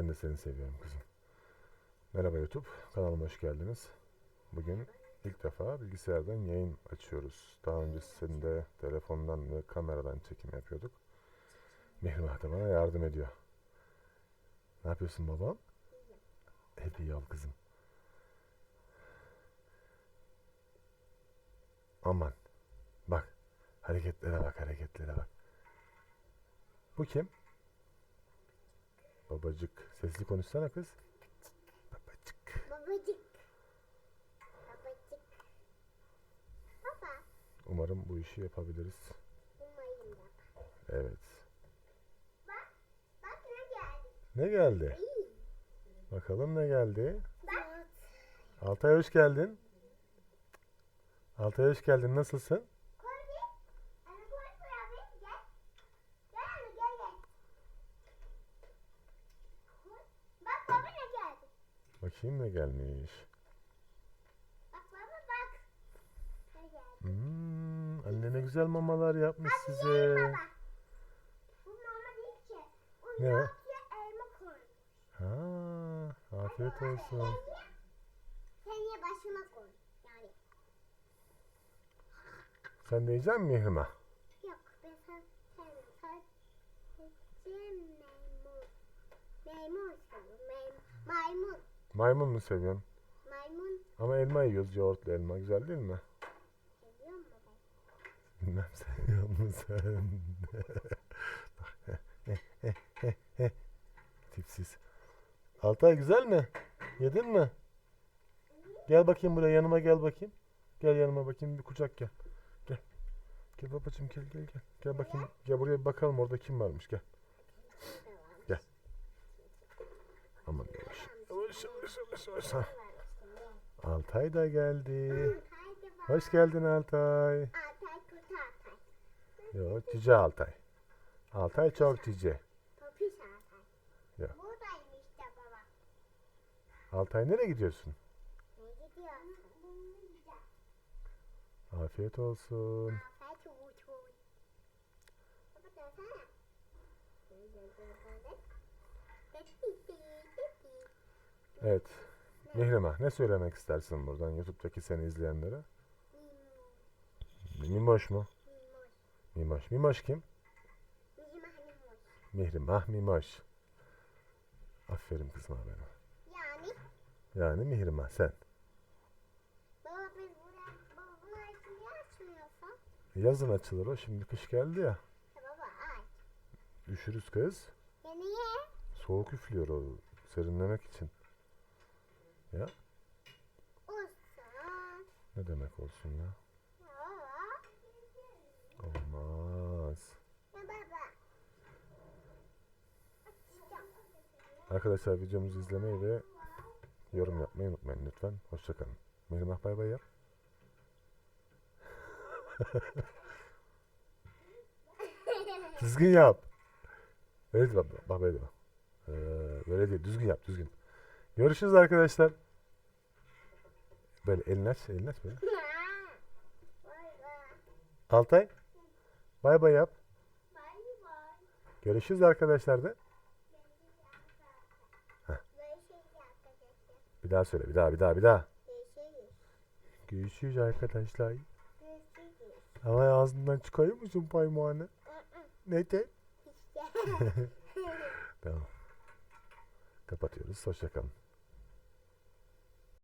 Ben de seni seviyorum kızım. Merhaba YouTube. Kanalıma hoş geldiniz. Bugün ilk defa bilgisayardan yayın açıyoruz. Daha öncesinde telefondan ve kameradan çekim yapıyorduk. Mihrimah da bana yardım ediyor. Ne yapıyorsun babam? Hep iyi ol kızım. Aman. Bak. Hareketlere bak, hareketlere bak. Bu kim? Babacık. Sesli konuşsana kız. Babacık. Babacık. Babacık. Baba. Umarım bu işi yapabiliriz. Umayım da. Evet. Bak. Bak ne geldi. Ne geldi? İyi. Bakalım ne geldi? Bak. Altay hoş geldin. Altay hoş geldin. Nasılsın? Koy bir. Anne koy koy abi. Gel. Gel anne gel gel. Koy. Bak baba ne geldi. Ne gelmiş. Bak baba bak. Ne geldi. Hmm, anne ne güzel mamalar yapmış Hadi size. baba. Bu mama değil ki. Ne o? elma koy. Ha, afiyet olsun. Sen ye başıma koy. Yani. Sen de yiyecek misin Mihrimah? Yok ben sen sen sadece maymun. Maymun istiyorum. Maymun. Maymun. Mu seviyorsun? Maymun Ama elma yiyoruz, yoğurtlu elma. Güzel değil mi? seviyor mu ben? Bilmem seviyor musun sen? Tipsiz. Altay güzel mi? Yedin mi? Gel bakayım buraya yanıma gel bakayım. Gel yanıma bakayım bir kucak gel. Gel. Gel babacığım gel gel gel. Gel bakayım. Gel buraya bir bakalım orada kim varmış gel. Altay da geldi. Hoş geldin Altay. Atay kötü atay. Yo cici Altay. Altay çok işte baba. Altay nereye gidiyorsun? Ne gidiyorsun? Afiyet olsun. Evet. Mihrimah ne söylemek istersin buradan YouTube'daki seni izleyenlere? Mimoş mu? Mimoş. Mimoş kim? Mihrimah Mimoş. Aferin kızıma benim. Yani Yani Mihrimah sen. baba biz buraya baba bunu açın niye açmıyorsun? Yazın açılır o. Şimdi kış geldi ya. Ya baba aç. Üşürüz kız. Ya niye? Soğuk üflüyor o serinlemek için. Ya Olsun. ne demek olsun ya? Olmaz. Arkadaşlar videomuzu izlemeyi ve yorum yapmayı unutmayın lütfen. Hoşçakalın. Mihrimah bay bay yap. Düzgün yap. Değil bak, bak böyle bak. Ee, böyle değil. Düzgün yap, düzgün. Görüşürüz arkadaşlar. Böyle elini aç, elini aç böyle. Altay. Bay bay yap. Görüşürüz arkadaşlar de. Bir daha söyle, bir daha, bir daha, bir daha. Görüşürüz. Arkadaşlar. Ama ağzından çıkıyor musun paymağını? Ne de? İşte. Tamam. Kapatıyoruz. Hoşçakalın.